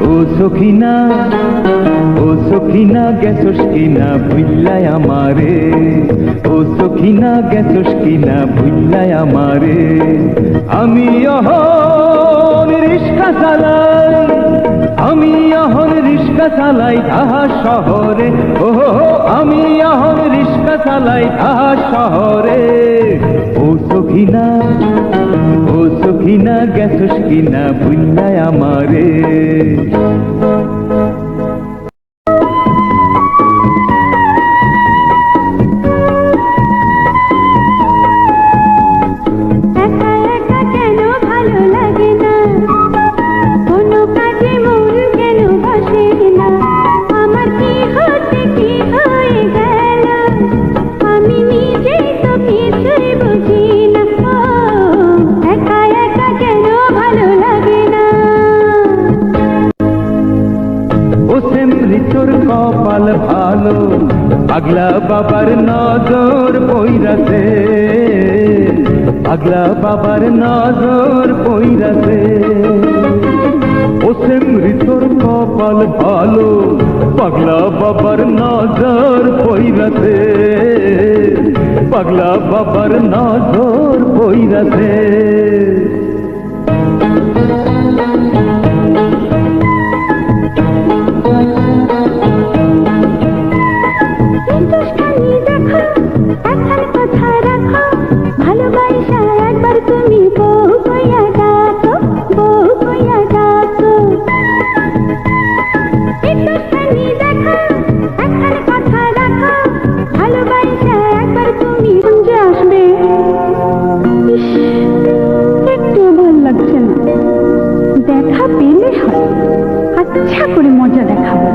ও সখিনা ও সখিনা, গেছস কিনা ভুইল্লাই আমারে। ও সখিনা, গেছস কিনা ভুইল্লাই আমারে। আমি অহন রিস্কা চালাই, আমি অহন রিস্কা চালাই আহা শহরে। ও আমি অহন রিস্কা চালাই আহা শহরে। ও সখিনা সখিনা গেছস কিনা ভুইল্লাই আমারে। তোর কপাল ভালো, পাগলা বাবার নজর পইরাছে। পাগলা বাবার নজর পইরাছে। ও সেমরি তোর কপাল ভালো, পাগলা বাবার নজর পইরাছে। পাগলা বাবার নজর পইরাছে। আচ্ছা করে মজা দেখাবো।